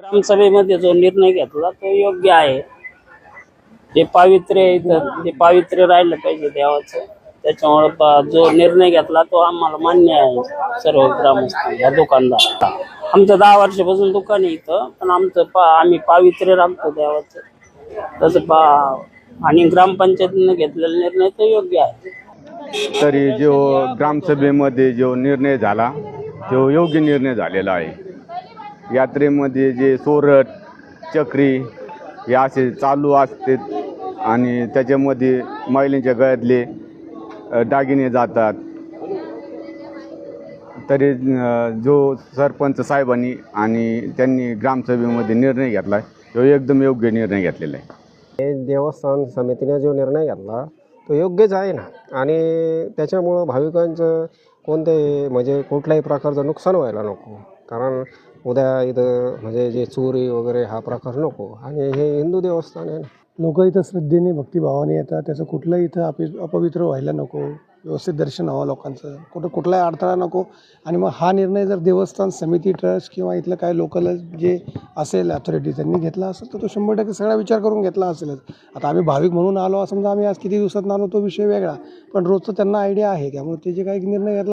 ग्रामसभेमध्ये जो निर्णय घेतला तो योग्य आहे. जे पावित्र्य आहे इथं ते पावित्र्य राहिलं पाहिजे देवाचं त्याच्यामुळे जो निर्णय घेतला तो आम्हाला मान्य आहे सर्व ग्रामस्थ या दुकानदार आमचं दहा वर्षापासून दुकान आहे इथं पण आमचं पा आम्ही पावित्र्य राखतो देवाचं. तसं पा आणि ग्रामपंचायतीनं घेतलेला निर्णय तो योग्य आहे. तरी जो ग्रामसभेमध्ये जो निर्णय झाला तो योग्य निर्णय झालेला आहे. यात्रेमध्ये जे सोरट चक्री हे असे चालू असते आणि त्याच्यामध्ये महिलांच्या गळ्यातले दागिने जातात. तरी जो सरपंच साहेबांनी आणि त्यांनी ग्रामसभेमध्ये निर्णय घेतला तो एकदम योग्य निर्णय घेतलेला आहे. हे देवस्थान समितीने जो निर्णय घेतला तो योग्यच आहे ना? आणि त्याच्यामुळं भाविकांचं कोणते म्हणजे कुठल्याही प्रकारचं नुकसान व्हायला नको. कारण उद्या इथं म्हणजे जे चोरी वगैरे हा प्रकार नको. आणि हे हिंदू देवस्थान आहे ना. लोक इथं श्रद्धेने भक्तिभावाने येतात. त्याचं कुठलंही इथं अपि अपवित्र व्हायला नको. व्यवस्थित दर्शन व्हावं लोकांचं. कुठं कुठलाही अडथळा नको. आणि मग हा निर्णय जर देवस्थान समिती ट्रस्ट किंवा इथलं काय लोकल जे असेल अथॉरिटी त्यांनी घेतला असेल तर तो शंभर टक्के सगळा विचार करून घेतला असेलच. आता आम्ही भाविक म्हणून आलो समजा आम्ही आज किती दिवसात आलो तो विषय वेगळा. पण रोजचं त्यांना आयडिया आहे. त्यामुळे ते जे काही निर्णय घेतला